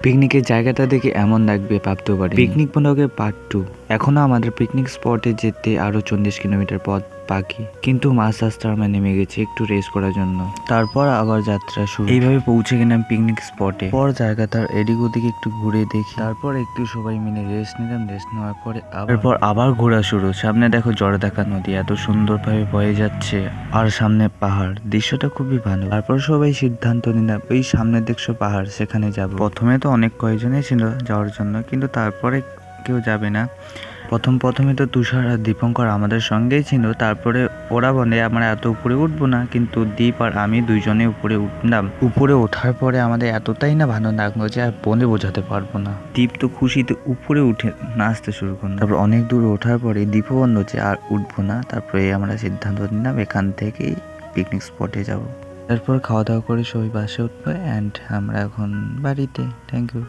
পিকনিকের জায়গাটা দেখে এমন লাগবে ভাবতেও পারি পিকনিক বন্ধকে পার্ট টু এখনও আমাদের পিকনিক স্পটে যেতে আরও চল্লিশ কিলোমিটার পথ বাকি কিন্তু মাছ রাস্তা আমরা নেমে গেছি একটু রেস্ট করার জন্য। তারপর আবার যাত্রা শুরু। এইভাবে পৌঁছে গেলাম পিকনিক স্পটে পর জায়গাটার এদিক ওদিকে একটু ঘুরে দেখি। তারপর একটু সবাই মিলে রেস্ট নিলাম। রেস্ট নেওয়ার পরে তারপর আবার ঘোরা শুরু। সামনে দেখো জড়দাকা নদী এত সুন্দরভাবে বয়ে যাচ্ছে। আর সামনে পাহাড়। দৃশ্যটা খুবই ভালো। তারপর সবাই সিদ্ধান্ত নিলাম ওই সামনে দেখছ পাহাড় সেখানে যাব। প্রথমে তো অনেক কয়েকজনই ছিল যাওয়ার জন্য কিন্তু তারপরে কেউ যাবে না। প্রথম প্রথমে তো তুষার আর দীপঙ্কর আমাদের সঙ্গেই ছিল তারপরে ওরা বলে আমরা এত উপরে উঠবো না। কিন্তু দীপ আর আমি দুইজনে উপরে উঠলাম। উপরে ওঠার পরে আমাদের এতটাই না ভালো লাগল যে আর বলে বোঝাতে পারব না। দীপ তো খুশিতে উপরে উঠে নাচতে শুরু করল। তারপর অনেক দূর ওঠার পরে দীপও বলল যে আর উঠবো না। তারপরে আমরা সিদ্ধান্ত নিলাম এখান থেকেই পিকনিক স্পটে যাব। তারপর খাওয়া দাওয়া করে সবাই বাসে উঠবো অ্যান্ড আমরা এখন বাড়িতে। Thank you